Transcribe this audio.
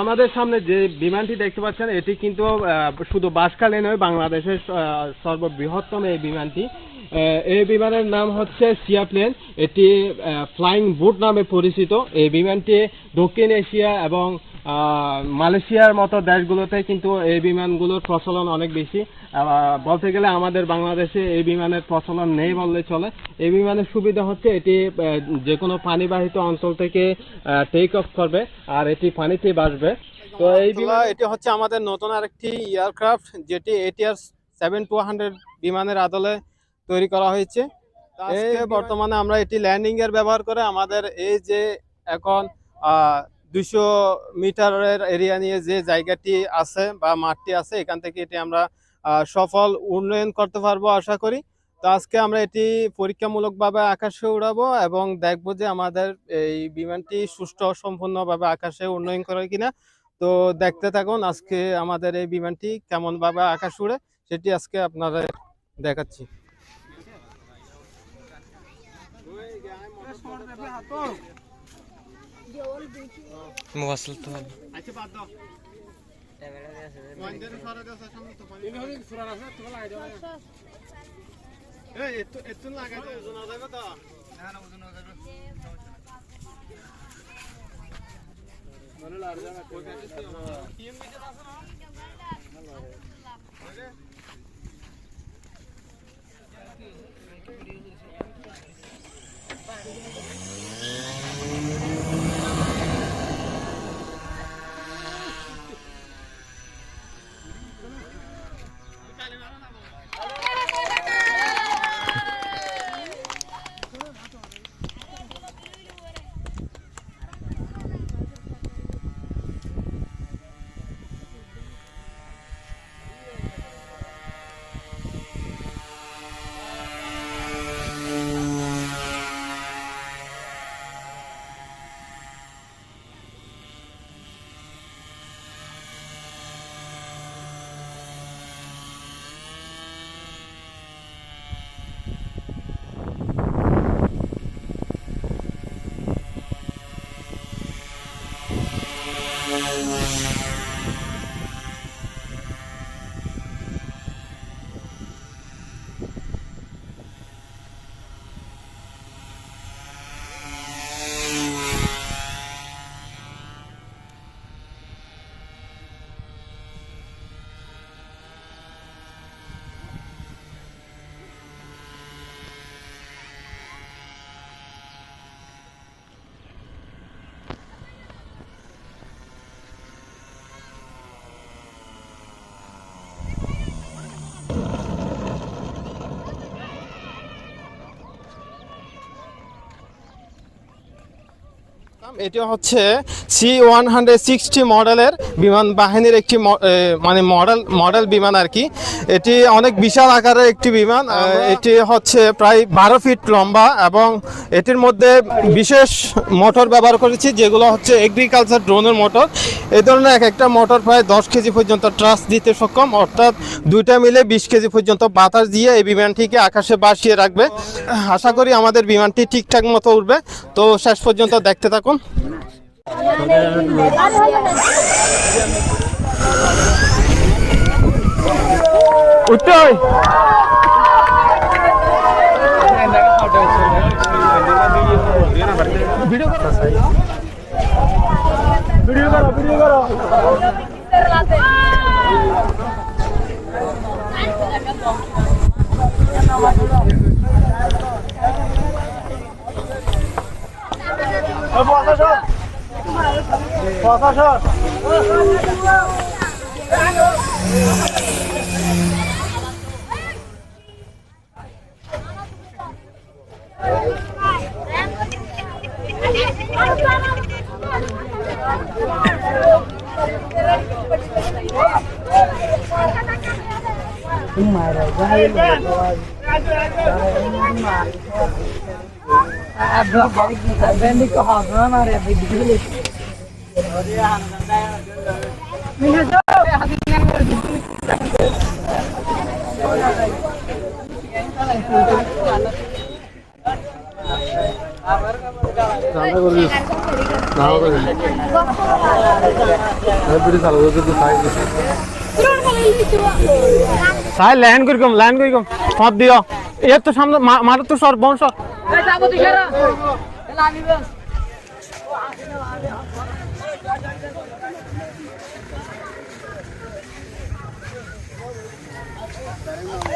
আমাদের সামনে যে বিমানটি দেখতে পাচ্ছেন, এটি কিন্তু শুধু বাসকালে নয়, বাংলাদেশের সর্ববৃহত্তম এই বিমানটি। এই বিমানের নাম হচ্ছে সিয়া প্লেন এটি ফ্লাইং বুট নামে পরিচিত। এই বিমানটি দক্ষিণ এশিয়া এবং মালয়েশিয়ার মতো দেশগুলোতে কিন্তু এই বিমানগুলোর প্রচলন অনেক বেশি। বলতে গেলে আমাদের বাংলাদেশে এই বিমানের প্রচলন নেই বললে চলে। এই বিমানের সুবিধা হচ্ছে এটি যে কোনো পানিবাহিত অঞ্চল থেকে টেক অফ করবে আর এটি পানিতে বাসবে তো এই বিমান এটি হচ্ছে আমাদের নতুন আরেকটি এয়ারক্রাফট যেটি এটিআর সেভেন টু হান্ড্রেড বিমানের আদলে তৈরি করা হয়েছে। এই বর্তমানে আমরা এটি ল্যান্ডিং এর ব্যবহার করে আমাদের এই যে এখন দুশো মিটারের এরিয়া নিয়ে যে জায়গাটি আছে বা মাঠটি আছে এখান থেকে এটি আমরা সফল উন্নয়ন করতে পারব আশা করি। তো আজকে আমরা এটি পরীক্ষামূলকভাবে আকাশে উড়াবো এবং দেখব যে আমাদের এই বিমানটি সুষ্ঠু সম্পূর্ণভাবে আকাশে উন্নয়ন করে কিনা। তো দেখতে থাকুন আজকে আমাদের এই বিমানটি কেমন ভাবে আকাশ উড়ে সেটি আজকে আপনাদের দেখাচ্ছি। মোবাইল তো আচ্ছা বাদ দাও। এই Yeah. এটি হচ্ছে সি ওয়ান হান্ড্রেড সিক্সটি মডেলের বিমান বাহিনীর একটি মানে মডেল মডেল বিমান আর কি। এটি অনেক বিশাল আকারের একটি বিমান। এটি হচ্ছে প্রায় বারো ফিট লম্বা এবং এটির মধ্যে বিশেষ মোটর ব্যবহার করেছি যেগুলো হচ্ছে এগ্রিকালচার ড্রোনের মোটর। এই ধরনের এক একটা মোটর প্রায় দশ কেজি পর্যন্ত ট্রাস দিতে সক্ষম, অর্থাৎ দুইটা মিলে বিশ কেজি পর্যন্ত বাতাস দিয়ে এই বিমানটিকে আকাশে বাসিয়ে রাখবে। আশা করি আমাদের বিমানটি ঠিকঠাক মতো উঠবে। তো শেষ পর্যন্ত দেখতে থাকুন। উঠতে Volta, Jorge. Mara, vai, vai, vai. Mara. साय लैंड कर कम लैंड कर कम। फाँद ये तो सामने मारो तो sir bomb sort Thank you.